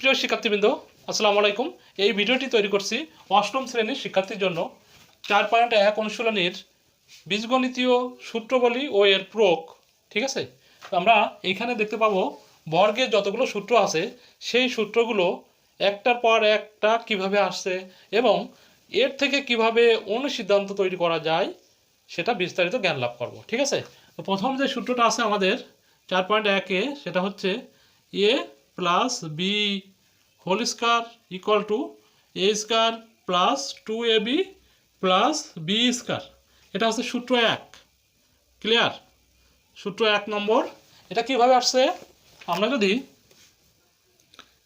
প্রিয় শিক্ষার্থীবৃন্দ, আসসালামু আলাইকুম। এই ভিডিওটি তৈরি করছি অষ্টম শ্রেণির শিক্ষার্থীর জন্য। চার পয়েন্ট এক অনুশীলনীর বীজগণিতীয় সূত্রবলী ও এর প্রয়োগ, ঠিক আছে? আমরা এইখানে দেখতে পাবো বর্গের যতগুলো সূত্র আছে, সেই সূত্রগুলো একটার পর একটা কীভাবে আসছে এবং এর থেকে কীভাবে অনুসিদ্ধান্ত তৈরি করা যায়, সেটা বিস্তারিত জ্ঞান লাভ করব, ঠিক আছে? তো প্রথম যে সূত্রটা আছে আমাদের, চার পয়েন্ট একে, সেটা হচ্ছে A plus B whole square equal to A square plus two A B plus B square এটা হচ্ছে সূত্র এক। ক্লিয়ার সূত্র এক নম্বর। এটা কীভাবে আসছে? আমরা যদি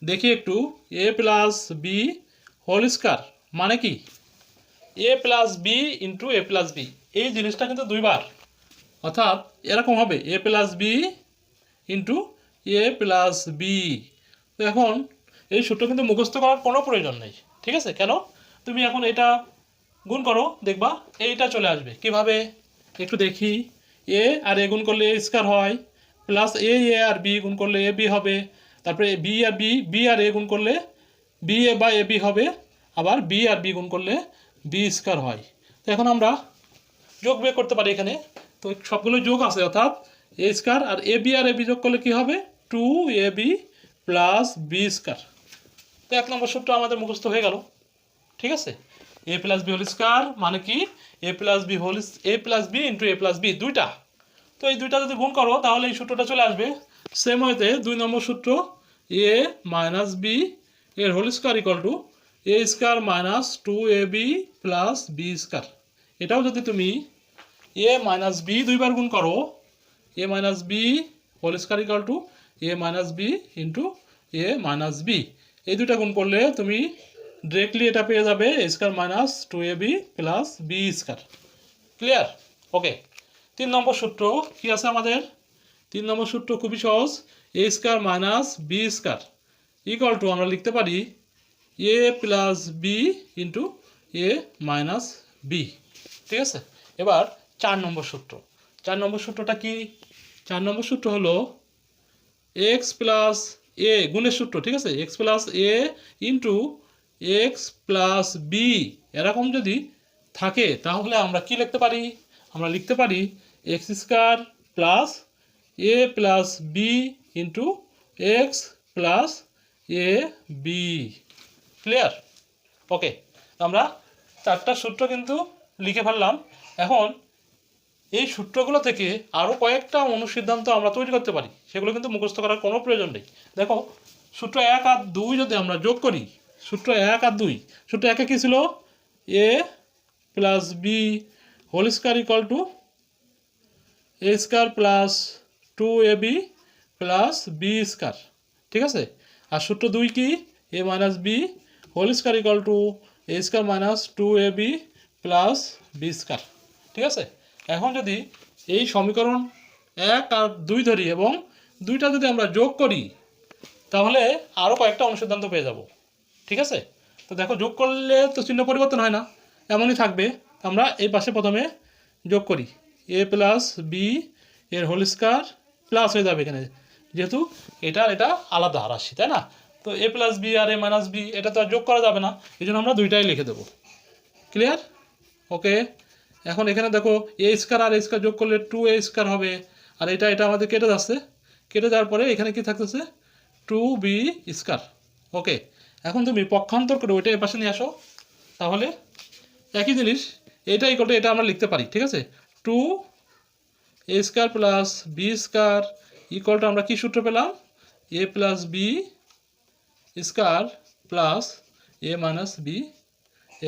দেখি একটু A plus B whole square মানে কি? A plus B into A plus B এই জিনিসটা কিন্তু দুইবার। অর্থাৎ এরকম হবে A plus B into A plus B তো এখন এই সূত্র কিন্তু মুখস্থ করার কোনো প্রয়োজন নেই। ঠিক আছে? কেন? তুমি এখন এটা গুণ করো, দেখবা, এইটা চলে আসবে। কীভাবে? একটু দেখি। এ আর এ গুণ করলে এ স্কোয়ার হয়। প্লাস এ এ আর বি গুণ করলে এ বি হবে। তারপরে বি আর বি বি আর এ গুণ করলে বি এ বা এ বি হবে। আবার বি আর বি গুণ করলে বি স্কোয়ার হয়। তো এখন আমরা যোগ বিয়োগ করতে পারি এখানে। তো সবগুলো যোগ আছে, অর্থাৎ এ স্কোয়ার আর এ বি আর এ বি যোগ করলে কী হবে? Two A B plus B square তো এক নম্বর সূত্র আমাদের মুখস্থ হয়ে গেল। ঠিক আছে? A plus B whole square মানে কি? A plus B whole A plus B into A plus B দুইটা। তো এই দুইটা যদি গুণ করো, তাহলে এই সূত্রটা চলে আসবে। সেম হইতে দুই নম্বর সূত্র এ মাইনাস বি এর whole square equal to A square minus two A B plus B square এটাও যদি তুমি এ মাইনাস বি দুইবার গুণ করো A minus B whole square equal to A minus B into A minus B এই দুইটা গুণ করলে তুমি ডিরেক্টলি এটা পেয়ে যাবে A square minus two A B plus B square clear okay তিন নম্বর সূত্র কি আছে আমাদের? তিন নম্বর সূত্র খুবই সহজ। A square minus B square equal to আমরা লিখতে পারি A plus B into A minus B ঠিক আছে? এবার চার নম্বর সূত্র। চার নম্বর সূত্রটা কি? চার নম্বর সূত্র হলো এক্স প্লাস এ গুণের সূত্র, ঠিক আছে? X plus A into X plus B এরকম যদি থাকে, তাহলে আমরা কি লিখতে পারি? আমরা লিখতে পারি X square plus A plus B into X plus A B clear okay আমরা চারটা সূত্র কিন্তু লিখে ফেললাম। এখন এই সূত্রগুলো থেকে আরও কয়েকটা অনুসিদ্ধান্ত আমরা তৈরি করতে পারি। সেগুলো কিন্তু মুখস্থ করার কোনো প্রয়োজন নেই। দেখো, সূত্র এক আর দুই যদি আমরা যোগ করি, সূত্র এক আর দুই, সূত্র একে কী ছিল? A plus B whole square equal to A square plus two A B plus B square. ঠিক আছে? আর সূত্র দুই কি? A minus B whole square equal to A square minus two A B plus B square. ঠিক আছে? এখন যদি এই সমীকরণ এক আর দুই ধরি এবং দুইটা যদি আমরা যোগ করি, তাহলে আরও কয়েকটা অনুসিদ্ধান্ত পেয়ে যাব। ঠিক আছে? তো দেখো, যোগ করলে তো চিহ্ন পরিবর্তন হয় না, এমনই থাকবে। আমরা এই পাশে প্রথমে যোগ করি। এ প্লাস বি এর হোল স্কোয়ার প্লাস হয়ে যাবে এখানে। যেহেতু এটা এটা আলাদা রাশি, তাই না? তো এ প্লাস বি আর এ মাইনাস বি এটা তো আর যোগ করা যাবে না। এই জন্য আমরা দুইটাই লিখে দেবো। ক্লিয়ার ওকে এখন এখানে দেখো এ স্কোয়ার আর এ স্কোয়ার যোগ করলে টু এ স্কোয়ার হবে। আর এটা এটা আমাদের কেটে যাচ্ছে। কেটে যাওয়ার পরে এখানে কি থাকতেছে? টু বি স্কোয়ার ওকে এখন তুমি পক্ষান্তর করে ওইটা এ পাশে নিয়ে আসো। তাহলে একই জিনিস, এটা ইকল এটা আমরা লিখতে পারি, ঠিক আছে? Two A square plus B square ইকলটা আমরা কি সূত্র পেলাম? A plus B square plus A minus B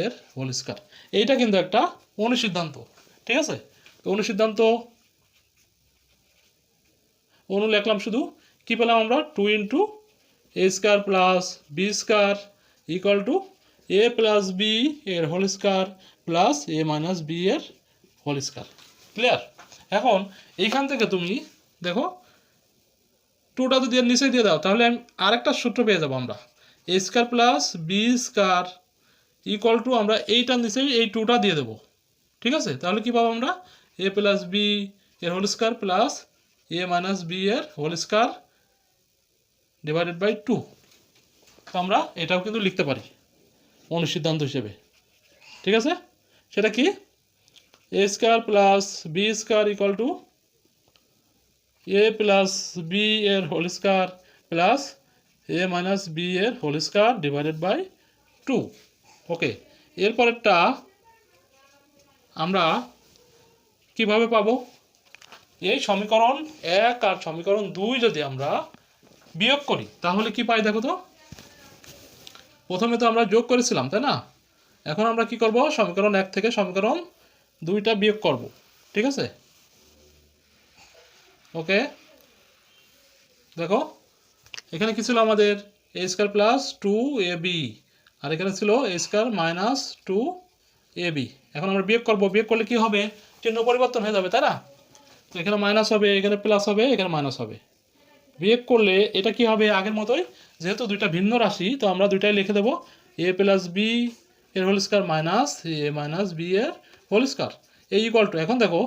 এর হোল স্কোয়ার এইটা কিন্তু একটা অনুসিদ্ধান্ত, ঠিক আছে? তো অনুসিদ্ধান্ত, অনু লেখলাম শুধু, কি পেলাম আমরা? Two into A square plus B square equal to A plus B এর whole square plus A minus B এর হোল স্কোয়ার ক্লিয়ার এখন, এইখান থেকে তুমি, দেখো টুটা যদি নিচে দিয়ে দাও, তাহলে আমি আরেকটা সূত্র পেয়ে যাব আমরা। A square plus B square equal to আমরা এইটার নিচেই এই টুটা দিয়ে দেবো। ঠিক আছে? তাহলে কি পাবো আমরা? এ প্লাস বি এর whole square plus A minus B এর whole square divided by two তো আমরা এটাও কিন্তু লিখতে পারি অনুসিদ্ধান্ত হিসেবে। ঠিক আছে? সেটা কি? A square plus B square equal to A plus B এর whole square plus A minus B এর whole square divided by two okay এরপরেরটা আমরা কীভাবে পাবো? এই সমীকরণ এক আর সমীকরণ দুই যদি আমরা বিয়োগ করি, তাহলে কি পাই দেখো তো? প্রথমে তো আমরা যোগ করেছিলাম, তাই না? এখন আমরা কি করব? সমীকরণ এক থেকে সমীকরণ দুইটা বিয়োগ করব, ঠিক আছে? ওকে? দেখো, এখানে কি ছিল আমাদের? A square plus two A B, আর এখানে ছিল A square minus two A B. এখন আমরা বিয়োগ করব, বিয়োগ করলে কি হবে? চিহ্ন পরিবর্তন হয়ে যাবে, তাই না? তো এখানে মাইনাস হবে, এখানে প্লাস হবে, এখানে মাইনাস হবে। বিয়োগ করলে এটা কি হবে আগের মতোই? যেহেতু দুইটা ভিন্ন রাশি, তো আমরা দুইটাই লিখে দেবো। এ প্লাস বি এর whole square minus A minus B এর হোল স্কোয়ার এই ইকুয়াল টু এখন দেখো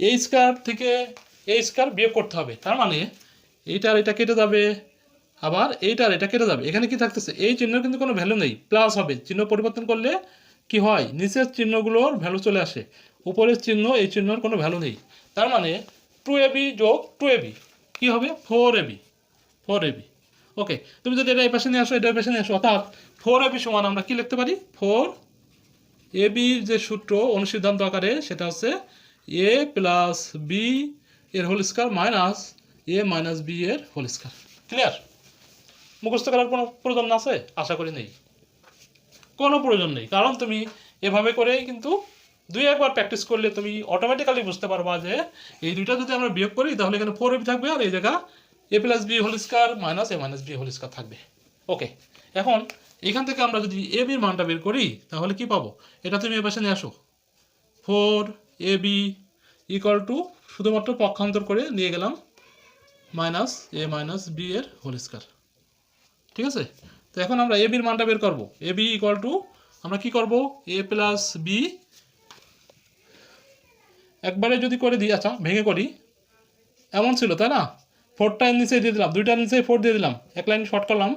এই স্কোয়ার থেকে এই স্কোয়ার বিয়োগ করতে হবে। তার মানে এইটার এটা কেটে যাবে, আবার এইটার এটা কেটে যাবে। এখানে কি থাকতেছে? এই চিহ্ন কিন্তু কোনো ভ্যালু নেই। প্লাস হবে, চিহ্ন পরিবর্তন করলে কি হয়? নিচের চিহ্নগুলোর ভ্যালু চলে আসে। উপরের চিহ্ন এই চিহ্নর কোনো ভ্যালু নেই। তার মানে টু এবি যোগ টু এবি কী হবে? Four A B four A B okay তুমি যদি এটা এই পাশে নিয়ে আসো, এটা পাশে নিয়ে আসো, অর্থাৎ ফোর এবি সমান আমরা কী লিখতে পারি? ফোর এবির যে সূত্র অনুসিদ্ধান্ত আকারে, সেটা হচ্ছে এ প্লাস বি এর whole square minus A minus B এর হোল স্কোয়ার ক্লিয়ার মুখস্থ করার কোনো প্রয়োজন আছে? আশা করি নেই। কোনো প্রয়োজন নেই। কারণ তুমি এভাবে করেই কিন্তু দুই একবার প্র্যাকটিস করলে তুমি অটোমেটিক্যালি বুঝতে পারবা যে এই দুইটা যদি আমরা বিয়োগ করি, তাহলে এখানে ফোর এবি থাকবে আর এই জায়গা A plus B whole square minus A minus B whole square থাকবে। ওকে এখন এখান থেকে আমরা যদি এ বির মানটা বের করি, তাহলে কি পাবো? এটা তুমি এ পাশে নিয়ে আসো। Four A B equal to শুধুমাত্র পক্ষান্তর করে নিয়ে গেলাম মাইনাস এ মাইনাস বি এর হোল স্কোয়ার ঠিক আছে? তো এখন আমরা এ বির মানটা বের করব। এ বি ইকুয়াল টু আমরা কি করব? এ প্লাস বি একবারে যদি করে দিই আচ্ছা ভেঙে করি। এমন ছিল, তাই না? ফোরটা নিচে দিয়ে দিলাম দুইটার নিচে ফোর দিয়ে দিলাম। এক লাইন শর্ট করলাম।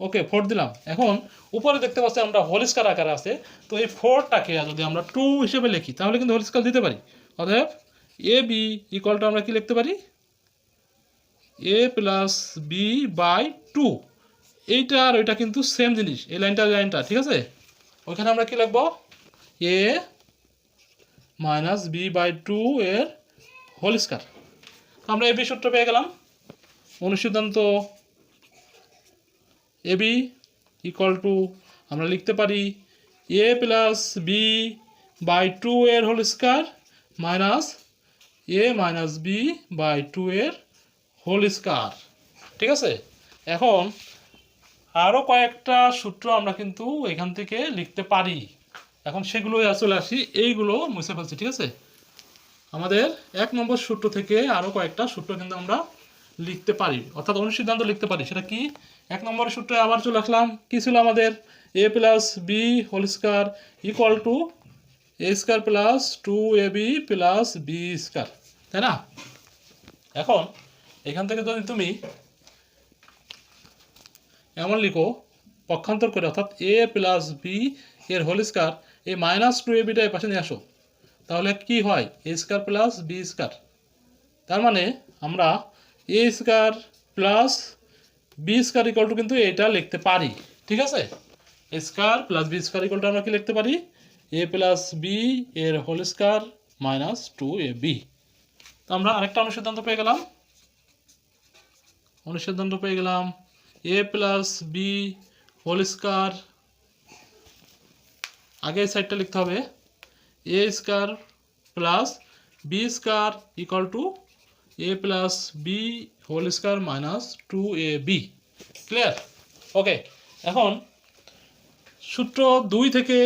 ওকে ফোর দিলাম। এখন উপরে দেখতে পাচ্ছি আমরা হোল আকারে আছে। তো এই ফোরটাকে যদি আমরা টু হিসেবে লিখি, তাহলে কিন্তু হোল দিতে পারি। অতএব এ বি ইকুয়ালটা আমরা কি লিখতে পারি? A plus B by two এইটা আর ওইটা কিন্তু সেম জিনিস। এই লাইনটা লাইনটা, ঠিক আছে? ওইখানে আমরা কি লিখব? A minus B by two এর হোল স্কোয়ার আমরা এবি সূত্র পেয়ে গেলাম। অনুসিদ্ধান্ত এবি ইকুয়াল টু আমরা লিখতে পারি A plus B by two এর whole square minus A minus B by two এর হোল স্কোয়ার ঠিক আছে? এখন আরও কয়েকটা সূত্র আমরা কিন্তু এখান থেকে লিখতে পারি। এখন সেগুলো চলে আসি। এইগুলো মুছে ফেলছি, ঠিক আছে? আমাদের এক নম্বর সূত্র থেকে আরও কয়েকটা সূত্র কিন্তু আমরা লিখতে পারি, অর্থাৎ অনুসিদ্ধান্ত লিখতে পারি। সেটা কি? এক নম্বরের সূত্রে আবার চলে আসলাম। কী ছিল আমাদের? A plus B whole square equal to A square plus two A B plus B square তাই না? এখন এখান থেকে যদি তুমি এমন লিখো, পক্ষান্তর করে, অর্থাৎ এ প্লাস বি এর হোল স্কোয়ার এই মাইনাস টু এ বিটা পাশে নিয়ে আসো। তাহলে কি হয়? A square plus b square তার মানে আমরা a square plus b square equal to কিন্তু এটা লিখতে পারি। ঠিক আছে? A square plus b square equal to আমরা কি লিখতে পারি? এ প্লাস বি এর whole square minus two a b তো আমরা আরেকটা অনুসিদ্ধান্ত পেয়ে গেলাম। অনুসিদ্ধান্ত পেয়ে গেলাম a plus b whole square আগে এই সাইডটা লিখতে হবে। A square plus b square equal to a plus b whole square minus two a b clear okay এখন সূত্র দুই থেকে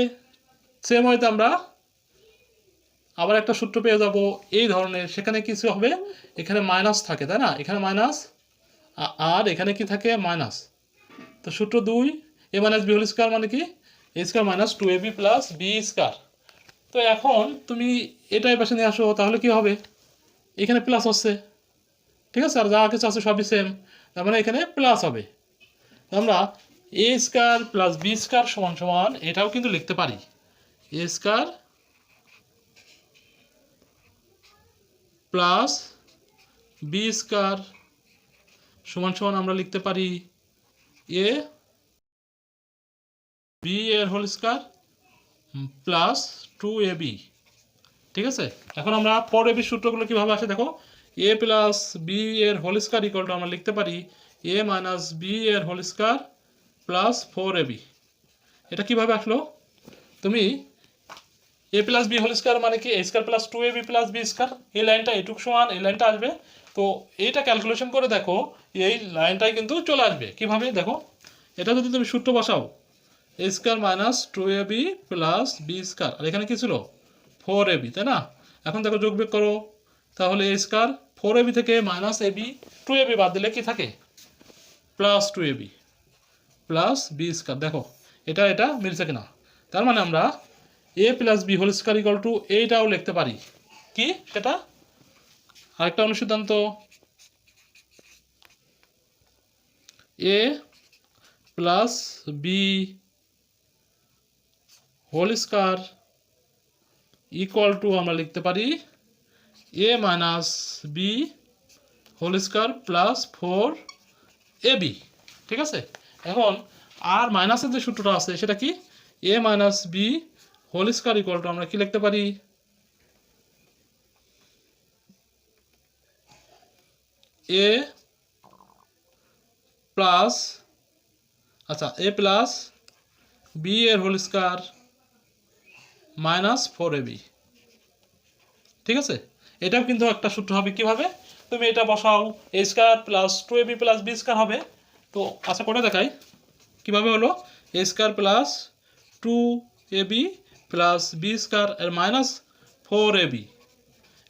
সেম হয়তো আমরা আবার একটা সূত্র পেয়ে যাব। এই ধরনের, সেখানে কিছু হবে। এখানে মাইনাস থাকে, তাই না? এখানে মাইনাস আর এখানে কি থাকে? মাইনাস। তো সূত্র দুই, a minus b whole square মানে কি? A square minus two a b plus b square. তো এখন তুমি এটাই পাশে নিয়ে আসো, তাহলে কি হবে? এখানে প্লাস হচ্ছে। ঠিক আছে? আর যা কিছু আছে সবই সেম তার মানে এখানে প্লাস হবে। আমরা a square plus b square সমান সমান এটাও কিন্তু লিখতে পারি। A square plus b square সমান সমান আমরা লিখতে পারি এ বি এর whole square plus two a b ঠিক আছে? এখন আমরা পর এবি সূত্রগুলো কীভাবে আসে দেখো? এ প্লাস বি এর হোল স্কোয়ার ইকুয়াল টু আমরা লিখতে পারি এ মাইনাস বি এর whole square plus four a b এটা কীভাবে আসলো? তুমি a plus b whole square মানে কি? A square plus two a b plus b square এই লাইনটা এটুক সমান, এই লাইনটা আসবে। তো এইটা ক্যালকুলেশন করে দেখো এই লাইনটাই কিন্তু চলে আসবে। কীভাবে? দেখো, এটা যদি তুমি সূত্র বসাও a square minus two a b plus b square আর এখানে কী ছিল? ফোর এ বি তাই না? এখন দেখো, যোগ বিয়োগ করো। তাহলে a square four a b থেকে minus a b two a b বাদ দিলে কি থাকে? Plus two a b plus b square দেখো, এটা এটা মিলছে কিনা? তার মানে আমরা a plus b whole square equal to এইটাও লিখতে পারি। কি? সেটা? আরেকটা অনুসিদ্ধান্ত। A plus b whole square equal to আমরা লিখতে পারি a minus b whole square plus four a b ঠিক আছে? এখন আর মাইনাসের যে সূত্রটা আছে, সেটা কি? A minus b whole square equal to আমরা কি লিখতে পারি? এ প্লাস আচ্ছা এ প্লাস, বি এর whole square minus four a b. ঠিক আছে? এটাও কিন্তু একটা সূত্র হবে কীভাবে? তুমি এটা বসাও, a square plus two a b plus b square হবে। তো আচ্ছা করে দেখাই, কীভাবে হলো? A square plus two a b plus b square এর মাইনাস ফোর এ বি।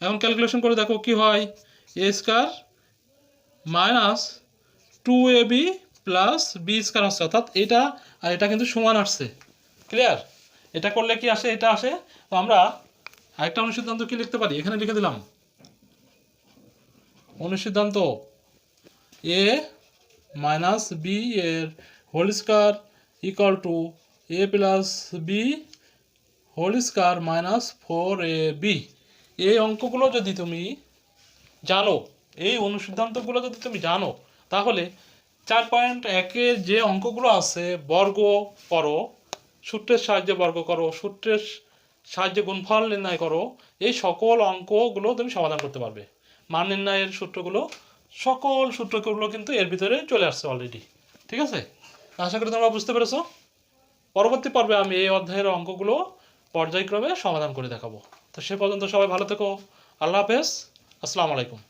এখন ক্যালকুলেশন করে দেখো কি হয়? A square minus two a b plus b square আসছে অর্থাৎ এটা আর এটা কিন্তু সমান আসছে। ক্লিয়ার এটা করলে কি আসে? এটা আসে। তো আমরা আরেকটা অনুসিদ্ধান্ত কি লিখতে পারি? এখানে লিখে দিলাম। অনুসিদ্ধান্ত এ মাইনাস বি এর whole square equal to a plus b whole square minus four a b এই অঙ্কগুলো যদি তুমি জানো, এই অনুসিদ্ধান্তগুলো যদি তুমি জানো তাহলে চার পয়েন্ট একের যে অঙ্কগুলো আছে, বর্গ করো, সূত্রের সাহায্যে বর্গ করো, সূত্রের সাহায্যে গুণফল নির্ণয় করো, এই সকল অঙ্কগুলো তুমি সমাধান করতে পারবে। মান নির্ণয়ের সূত্রগুলো, সকল সূত্রগুলো কিন্তু এর ভিতরে চলে আসছে অলরেডি ঠিক আছে? আশা করি তোমরা বুঝতে পেরেছ। পরবর্তী পর্বে আমি এই অধ্যায়ের অঙ্কগুলো পর্যায়ক্রমে সমাধান করে দেখাবো। তো সে পর্যন্ত সবাই ভালো থেকো। আল্লাহ হাফেজ। আসসালামু আলাইকুম।